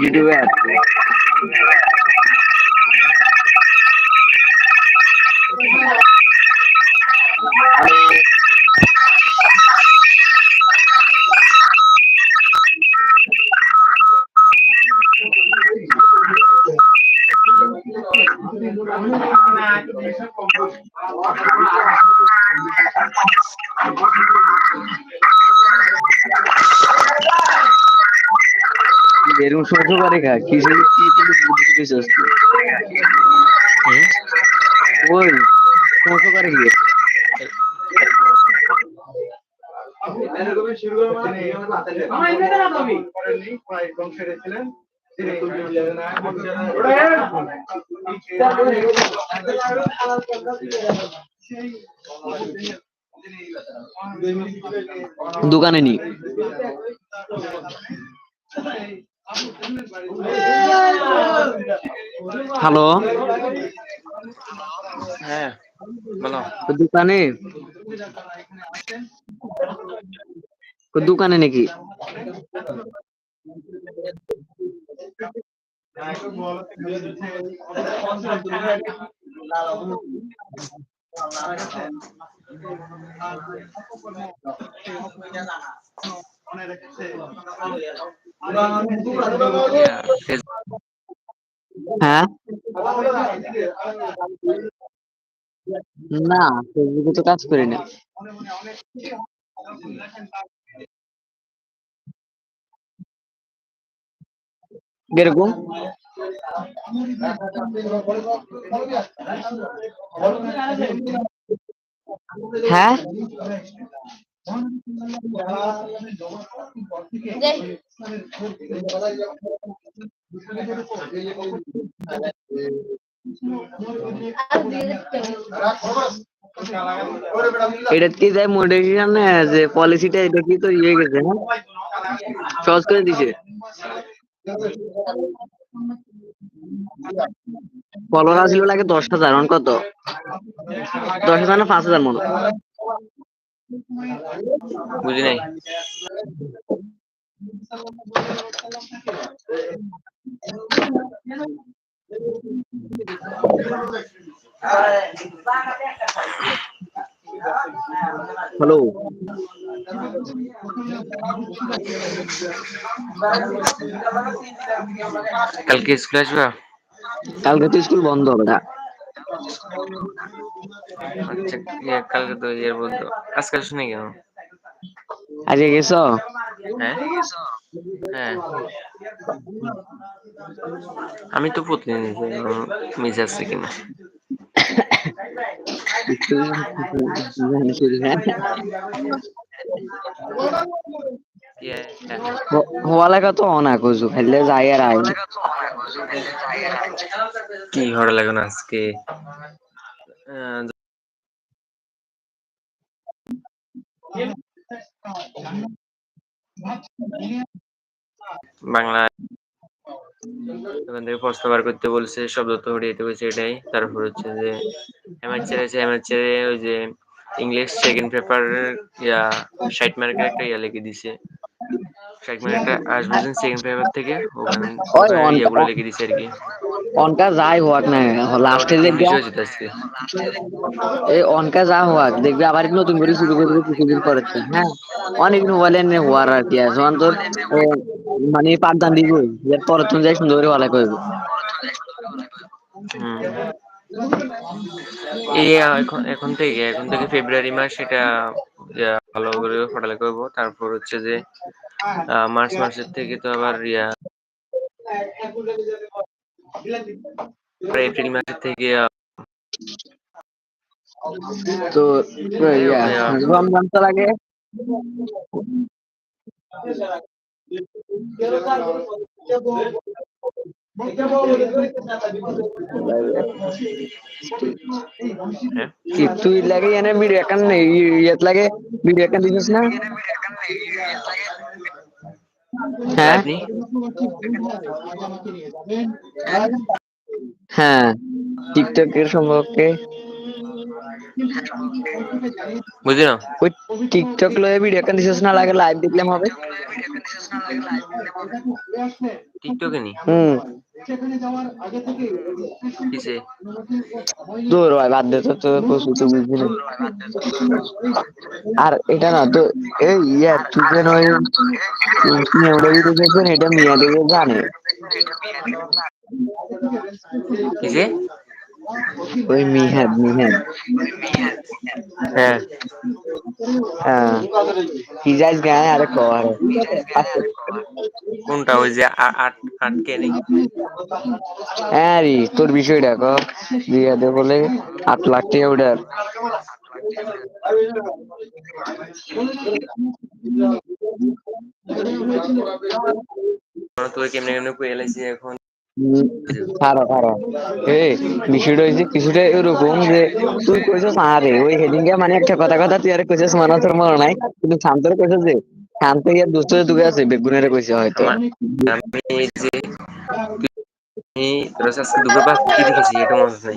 ইউটিউবে আছে এরকম সহ্য করে খা কি দোকানে নি। হ্যালো হ্যাঁ বলো দোকানে দোকানে নাকি ইয়া, ফেস- হ্যাঁ? না ফেসবুকে তো কাজ করি না। কীরকম? হ্যাঁ? এটা কি যায় মডিফিকেশন যে পলিসিটা এটা কি তো ইয়ে গেছে হ্যাঁ? সহজ করে দিছে। ফলোয়ার ছিল লাগে দশ হাজার? এখন কত? দশ হাজার না পাঁচ হাজার মনে। বুঝি নাই। হ্যালো। কালকে স্কুলে আসবা? কালকে তো স্কুল বন্ধ হবে না। আচ্ছা ইয়ে, কালকে তো ইয়ে বলতো আজকে শুনে কেন আজকে গেছো? হ্যাঁ। হ্যাঁ। আমি তো প্রতিদিন মিস আছে কিনা। ইয়ে, হওয়া লাগা তো অনা কইছো খাইলে যাই আর আই কি ভালো লাগে না আজকে আহ, বাংলা এখান থেকে প্রশ্ন বার করতে বলছে শব্দ তো হরিয়ে বলছে এটাই। তারপর হচ্ছে যে এমএচএর আছে এমএচএর ওই যে ইংলিশ সেকেন্ড পেপার ইয়া, ষাট মার্কের একটা ইয়া লিখে দিছে। ষাট মার্কের আসবে সেকেন্ড পেপার থেকে ওখানে ওই ওখানে অন- ইয়েগুলো লিখে দিছে আর কি। অনকা যাই হোক না লাস্টে দেখবি ইংলিশ হয়েছে তো আজকে। এই অনকা যা হোক দেখবি আবার নতুন করে শুরু করবে কিছুদিন করেছে হ্যাঁ। অনেক মোবাইলে নে হওয়ার আর কি আছে তোর মানে পাঠদান দিব এর পরে তুমি যাই সুন্দর করে ভালো করবে। এখন এখন থেকে এখন থেকে ফেব্রুয়ারি মাস এটা ভালো করে পড়ালেখা করব। তারপর হচ্ছে যে মার্চ মাসের থেকে তো আবার ইয়া এপ্রিল মাসের থেকে তো রমজান তো লাগে। হ্যাঁ তুই লাগে এনে ভিডিও একান নেই ইয়েত লাগে? ভিডিও একান দিছিস না? হ্যাঁ? হ্যাঁ। টিকটকের সম্পর্কে বুঝলি না? ওই টিকটক লয়ে ভিডিও একান দিছিস না লাগে লাইভ দেখলাম হবে? টিকটকে নি? হুম। কিসে? দূর ভাই বাদ দে তো তো কসু তো বুঝবি না আর এটা না তো এই ইয়া তুই ভিডিও দেখছেন এটা মিয়া দেখে জানে। কিসে? ওই মিহাদ মিহাদ হ্যাঁ। হ্যাঁ। হিজাজ গায়ে আরে কর কোনটা? ওই যে আট আটকে নেই? হ্যাঁ রে তোর বিষয়টা ক। জিয়াদে বলে আট লাখ টাকা ওটার তুই কেমনে কেমনে কই এলাইছি এখন? খারো খারো এই, বিষয়টা হয়েছে কিছুটা এরকম যে, তুই কইছিস আরে ওই হেডিংটা মানে একটা কথা কথা, তুই আর কইছিস মানা তোর নাই, কিন্তু শান্তরে কইছিস যে, শান্ত ইয়ার দোস্ত দুগে আছে বেগুনের কইছে হয়তো। আমি যে, আমি রসাস আজকে কি দেখেছি এটা মনে নাই।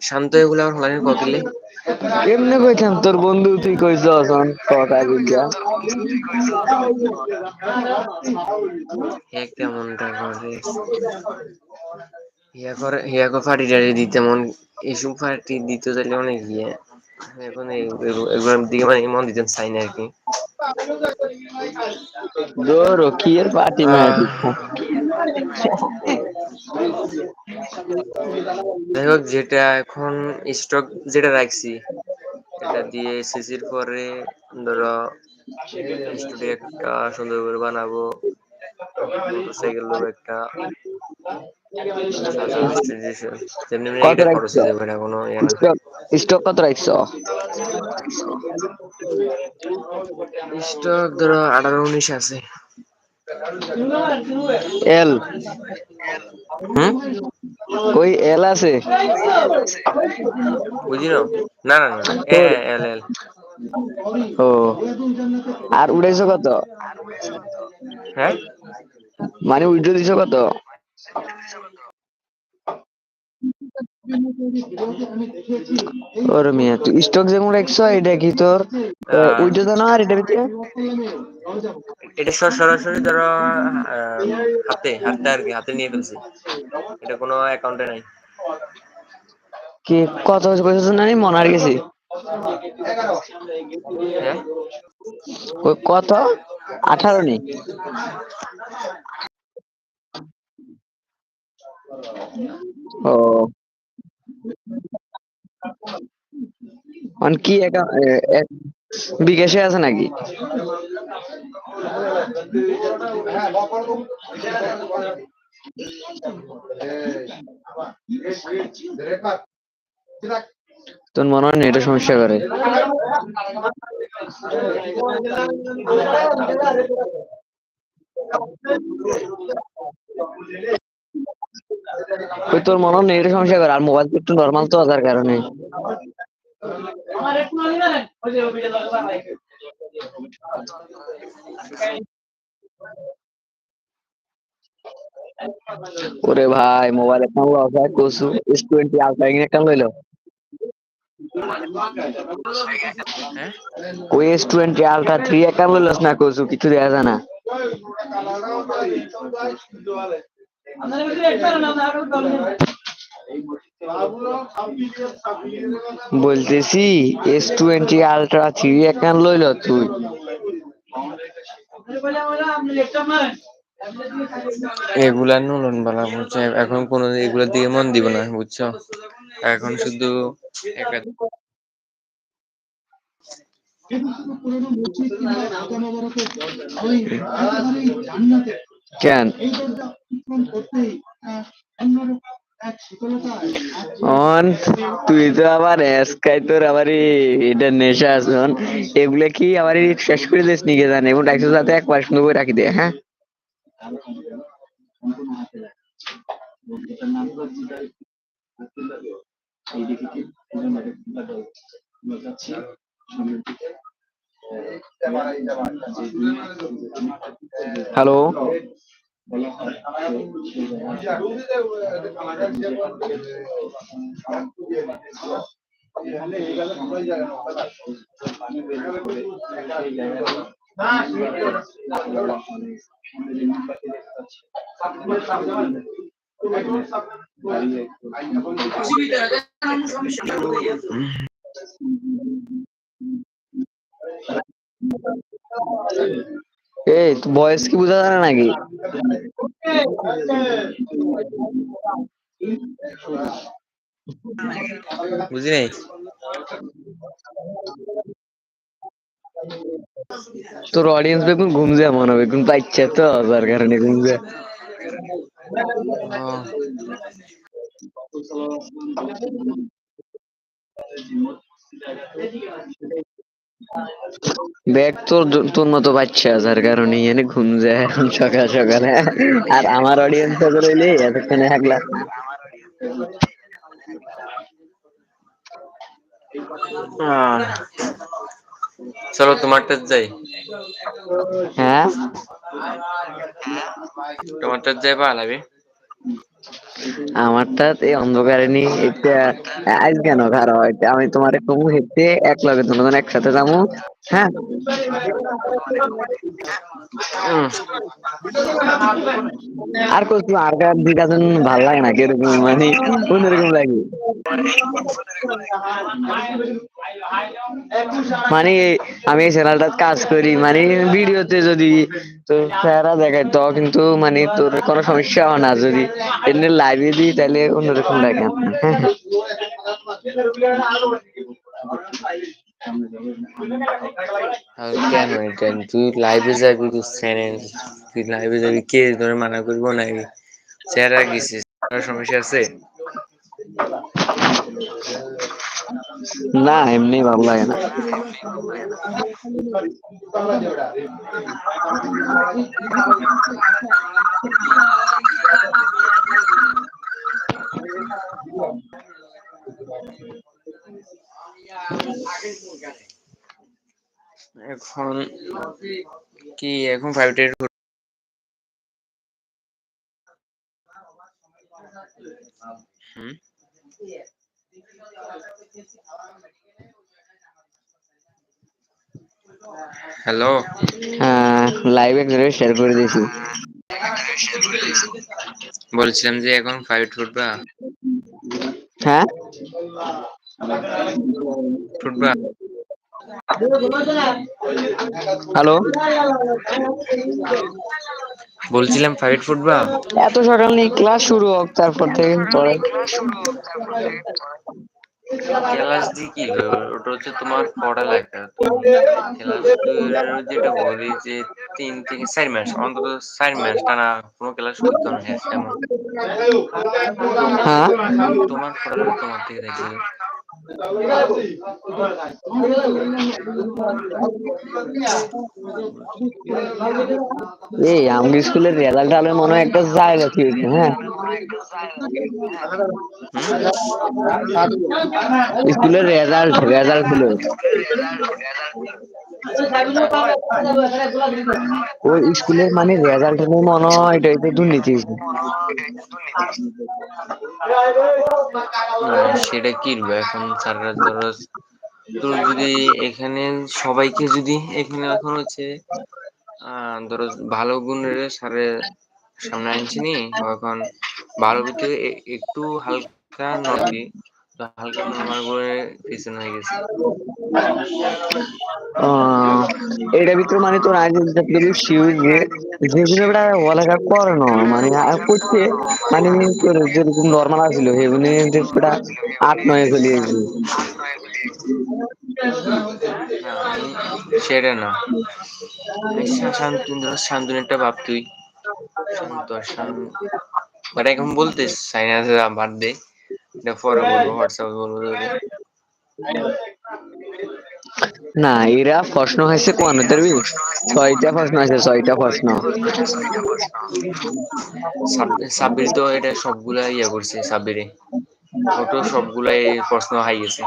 শান্ত এগুলো আমার হলানির কতলে এমনি কইতাম? তোর বন্ধু তুই কইছ অসন কথা বুঝা একটা মনটা করে ইয়া করে ইয়া কো ফাটি দিতে মন এসব ফাটি দিতে চাইলে অনেক ইয়ে। এখন এগুলোর দিকে মানে মন দিতে চাই না আর কি। দৌড়ো কি এর পার্টি যাই হোক যেটা এখন স্টক যেটা রাখছি এটা দিয়ে সিসির পরে ধরো স্টুডিও একটা সুন্দর করে বানাবো মোটরসাইকেল একটা। যেমনি? হয়ে কোনো স্টক কত রাখছো? স্টক ধরো আঠারো উনিশ আছে। এল হুম? কই এল আছে? বুঝি না না না না এল এল ও আর উড়াইছো কত? হ্যাঁ? মানে উইড্রো দিছো কত? ওর মিয়া তুই স্টক যেমন রাখছো এটা কি তোর? উইড্রো জানো আর এটা ভিতরে? এটা সরাসরি ধরো হাতে হাতে আর কি হাতে নিয়ে ফেলছি। এটা কোনো অ্যাকাউন্টে নাই। কি কত কইছো না নি মনে হার গেছি। হ্যাঁ? কত? আঠারো নি। ও। অন কি বিকাশে আছে নাকি? তোর মনে হয় না এটা সমস্যা করে? ওই তোর মনে হয় না এটা সমস্যা করে, আর মোবাইল একটু নর্মাল তো যার কারণে। ওরে ভাই মোবাইল একটা হয়, কসু। এস টোয়েন্টি আলট্রা একটা লইলো? ওই এস টোয়েন্টি আলট্রা থ্রি একটা লইলস না কসু? কিছু দেখা যায় না। বলতেছি এস টোয়েন্টি আলট্রা থ্রি একটা লইল তুই। এগুলা নুনন বালা বুঝছ এখন কোনো এগুলোর দিকে মন দিব না বুঝছ? এখন শুধু একটা কেন অন তুই তো আবার এসকাই তোর আবার এটা নেশা আছে অন। এগুলা কি আবার শেষ করে দিস নিকে জানে এবং ডাকছে যাতে একবার সুন্দর করে রাখি দে হ্যাঁ হ্যালো এই বয়স কি বোঝা যায় না নাকি? বুঝি নাই? তোর অডিয়েন্স বেগুন ঘুম যায় মনে হবে বেগুন পাইছে তো যার কারণে ঘুম যায়। দেখ তোর তোর মতো বাচ্চা যার কারণে এনে ঘুম যায় এখন সকাল সকালে। আর আমার অডিয়েন্স তো রইলে এতক্ষণে আহ, চলো তোমারটা যাই। হ্যাঁ? তোমারটা যাই ভালো আমারটা এই অন্ধকারে নি এটা আজ কেন খারাপ হইতে আমি তোমার কমু হেঁটে এক লগে দুজন একসাথে যাব হ্যাঁ? আর কইছি আর কার দিকা যেন ভালো লাগে না কীরকম মানে অন্যরকম লাগে? মানে আমি এই চ্যানেলটা কাজ করি মানে ভিডিওতে যদি তো চেহারা দেখাই তো কিন্তু মানে তোর কোনো সমস্যা হয় না যদি এমনি লাইভে দিই তাহলে অন্যরকম লাগে কেন এটা? তুই লাইভে যাবি তুই চ্যানেল তুই লাইভে যাবি কে? ধরে মানা করব নাকি? চেহারা গেছিস। সমস্যা আছে? না এমনি ভালো লাগে না। এখন কি? এখন ফাইভ টেন হুম? হ্যালো হ্যাঁ লাইভে শেয়ার করে দিয়েছি। বলছিলাম যে এখন ফাইভ ফুটবা হ্যাঁ? ফুটবা হ্যালো? বলছিলাম ফাইভ ফুটবা এত সকাল নেই ক্লাস শুরু হোক তারপর থেকে পরে ক্লাস দিয়ে কি ওটা হচ্ছে তোমার পড়ালেখা। ক্লাস যেটা বলি যে তিন থেকে চার মাস অন্তত চার মাস টানা কোনো ক্লাস করতে না হ্যাঁ তোমার পড়ালেখা তোমার থেকে থাকবে এই আমাদের স্কুলের রেজাল্ট হলে মনে হয় একটা জায়গা কি হ্যাঁ? স্কুলের রেজাল্ট রেজাল্ট হলো ওই স্কুলের মানে রেজাল্ট হলে মনে হয় এটা এটা দুর্নীতি সেটা কি হবে এখন স্যাররা ধরো তোর যদি এখানে সবাইকে যদি এখানে এখন হচ্ছে আহ ধরো ভালো গুণের স্যারের সামনে আনছি নি এখন ভিতরে একটু হালকা নটি হালকা নর্মাল করে পিছনে হয়ে গেছে। আহ, এটার ভিতরে মানে তোর আগে যে যেগুলো করানো মানে করছে মানে তোর যেরকম নর্মাল সেগুলো ওটা আট নয় চলে গেছে সেটা না। আমি শা- শান্তনু শান্তনুরটা ভাব তুই। শান্ত শান্ত বাট এখন বলতে চাই না যে বাদ দে এটা পরে বলব হোয়াটসঅ্যাপে বলব না এরা প্রশ্ন হয়েছে কোন? পারবি ছয়টা প্রশ্ন আছে ছয়টা প্রশ্ন। সাব- সাব্বির তো এটা সবগুলা ইয়ে করছে সাব্বিরে। ওটো সবগুলাই প্রশ্ন হাই গেছে।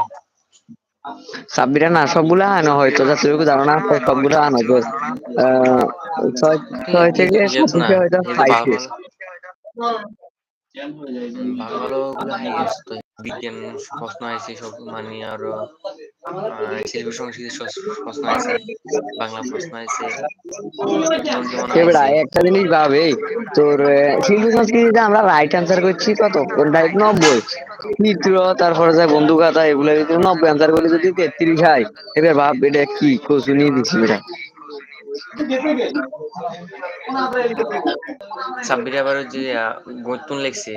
সাব্বিরা না সবগুলা আনো হয়তো যতটুকু ধারণা আছে সবগুলা আনো। ছয় ছয় থেকে সাত না থেকে হয়তো বিজ্ঞান প্রশ্ন আছে সব মানে আরও প্রশ্ন আছে বাংলা প্রশ্ন আছে একটা জিনিস ভাবে তোর শিল্প সংস্কৃতিতে আমরা রাইট অ্যান্সার করছি কত? রাইট নব্বই। চিত্র তারপরে যায় বন্ধু কথা এগুলো নব্বই অ্যান্সার করলে যদি তেত্রিশ হয়, এবার ভাব, এটা কি? কচুনি দিচ্ছি এটা সাব্বির আবার যে গতুন লিখছে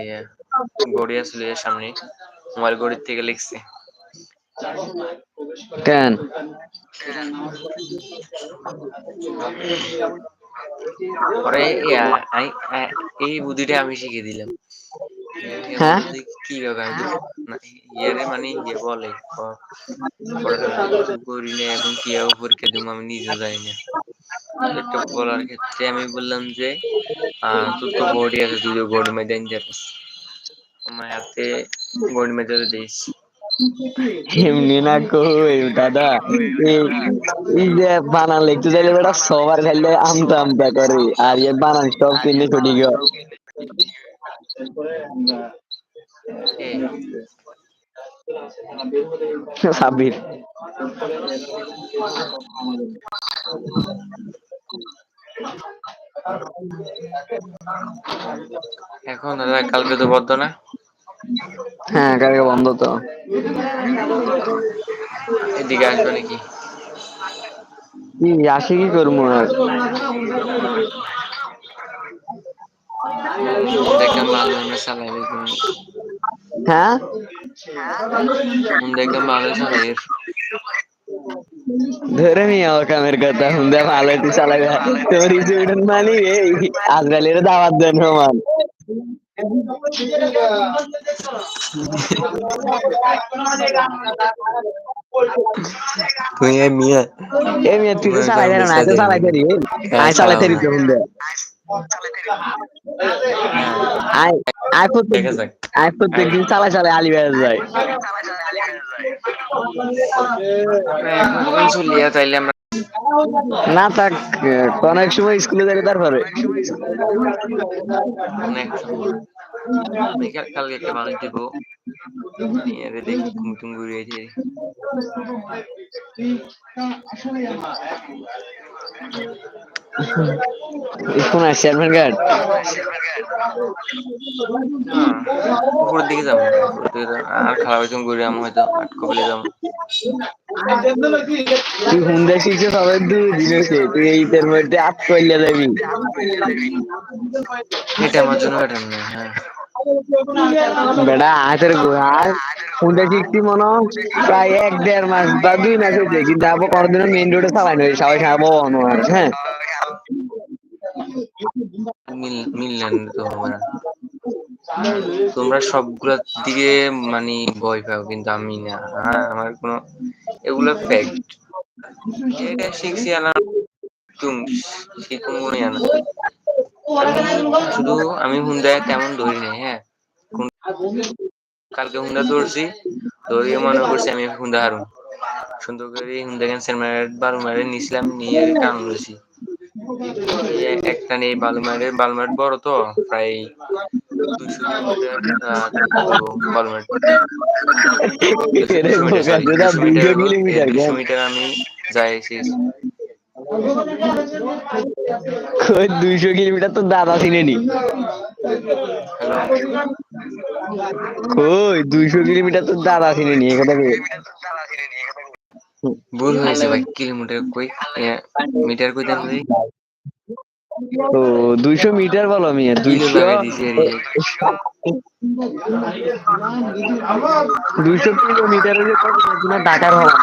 গড়ি আসলে সামনে মোবাইল গড়ির থেকে লিখছে। কেন? পরে এই বুদ্ধিটা আমি শিখে দিলাম। হ্যাঁ? কি ব্যাপার ইয়ারে মানে ইয়ে বলে করি না এখন কীভাবে পরীক্ষা দিব আমি নিজেও জানি না। তো বলার ক্ষেত্রে আমি বললাম যে তো গড়ি আছে তুই তো গড়ি মেয়ে দেন যাবি আমার হাতে গড়ি মেয়ে দিস। এমনি না কই দাদা এই যে বানান লিখতে চাইলে বেটা সবার খাইলে আমতা আমতা করে আর এ বানান সব কিনে ছুটি গো। সাবির এখন দাদা কালকে তো বদ্ধ না? হ্যাঁ কালকে বন্ধ তো। এদিকে আসবে নাকি? আসি কি করব আর? দেখলাম ভালো আমরা চালাই হ্যাঁ? দেখলাম ভালো চালাই ধরে নি আমার কামের কথা হুন্দা ভালো একটু চালাবে। তোর স্টুডেন্ট মানি এই আজকালের দাওয়াত দেন সমান। তুই মিয়া। এই মেয়ে তুই তো চালাই দেন না তো চালাই দেরি আয় চালাই দেরি তো হুন্দা আয় আয় প্রত্যেক দেখা যাক আয় প্রত্যেক দিন চালাই চালাই আলি বেড়ে যখন তাইলে আমরা না থাক অনেক সময় স্কুলে যাবে তারপরে কালকে একটা মানুষ দিব এর দেখি দিয়ে কোন চেয়ারম্যান গার্ড উপরের দিকে যাব। আর খারাপ একজন ঘুরে আমি হয়তো আটকো ফেলে যাব। তুই হুন্ডা শিখছে সবাই দিন তুই এই এইটার মধ্যে আট করলে যাবি। এটা আমার জন্য ব্যাটার না হ্যাঁ। বেটা, হাতের হুন্ডা শিখছি মনে প্রায় এক দেড় মাস বা দুই মাস হয়েছে, কিন্তু আবার কোনোদিনও মেইন রোডে চালাই নয় সবাই খাব অনুয়ার হ্যাঁ। মিল, মিললেন তো আমরা তোমরা সবগুলা দিকে মানে ভয় পাও, কিন্তু আমি না। হ্যাঁ আমার কোনো, এগুলো ফ্যাক্ট এটা শিখছি আনা তুম শিখুন মনে আনা শুধু আমি হুন্ডা তেমন ধরি নাই হ্যাঁ। কালকে হুন্ডা ধরছি ধরিয়ে মনে করছি আমি হুন্ডা হারুন। সুন্দর করে হুন্ডা ক্যান্সার মারে বালু মারে নিছিলাম নিয়ে টান এই একটা নেই বালুমারের বালুমার বড় তো প্রায় দুশো কিলোমিটার মিটার আমি যাই দুইশো কিলোমিটার তো দাদা চিনেনি। কই দুইশো কিলোমিটার তো দাদা চিনি নিয়ে কথা কই? ভুল হয়েছে ভাই কিলোমিটার কই? মিটার কই দেন ভাই? ও দুইশো মিটার বলো কিলো দুইশো। দুইশো কিলোমিটার হলে ঢাকার হওয়া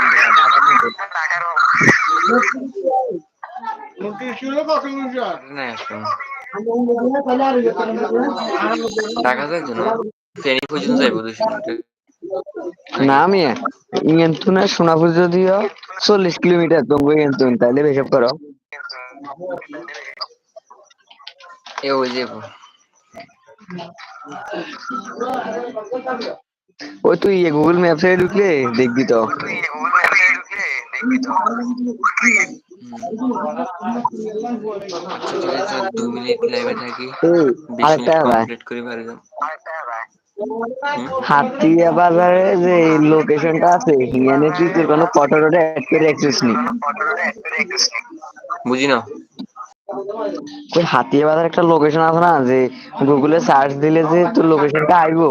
ঢাকা যাইতো না ফেনী পর্যন্ত যাইবো দুশো না মিয়া ইঙ্গেন তুনা সোনাপুর যদিও চল্লিশ কিলোমিটার তুমি ইঙ্গেন তুন তাহলে হিসাব করো। এ ওই যাইবো ওই তুই গুগল ম্যাপসে ঢুকলে দেখবি তো। দু মিনিট লাইভে থাকি এই, বিশ আরেকটা মিনিট ভাই। কমপ্লিট করে পারি হাতিয়া বাজারে যে লোকেশনটা আছে এখানে কি তোর কোনো ফটো টটো অ্যাড করে রাখছিস নি। বুঝি না ওই হাতিয়া বাজার একটা লোকেশন আছে না যে গুগলে সার্চ দিলে যে তোর লোকেশনটা আইবো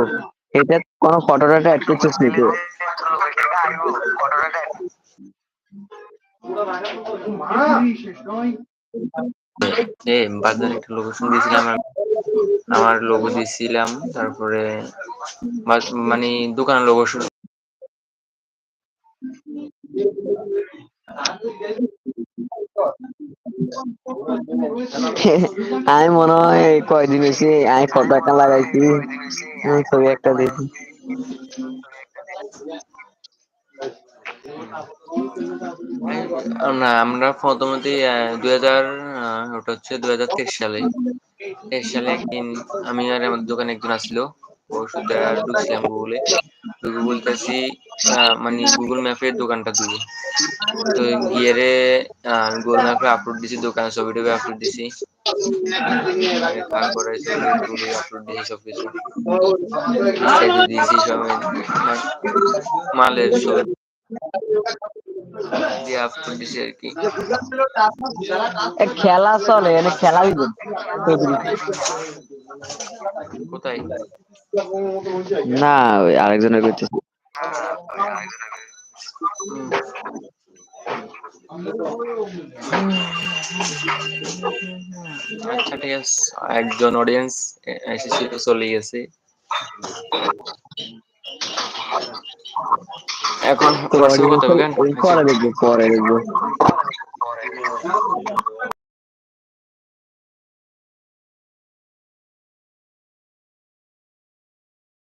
এটা কোনো ফটো টটো অ্যাড করছিস নি তো? বাজারে একটা লোকেশন দিয়েছিলাম আমি। আমার লোগো দিয়েছিলাম তারপরে মানে দোকানের লোগো আমি মনে হয় কয়দিন হয়েছে আমি ফটো একটা লাগাইছি ছবি একটা দেখি না, আমরা প্রথমত দুই হাজার ওটা হচ্ছে দুই হাজার তেইশ সালে। তেইশ সালে একদিন আমি আর আমার দোকানে একজন আসলো। ওষুধ ঢুকছিলাম গুগলে ঢুকে বলতেছি মানে গুগল ম্যাপের দোকানটা দিব তো গিয়ে রে গুগল ম্যাপে আপলোড দিছি, দোকানের ছবি টবি আপলোড দিছি। তারপরে ছবি আপলোড দিছি সবকিছু। বিস্তারিত সব মালের খেলা চলে এনে খেলা কোথায়? না ওই আরেকজনের করতেছি আচ্ছা ঠিক আছে। একজন অডিয়েন্স এসেছিল চলে গেছে। এখন পরে দেখব পরে দেখব।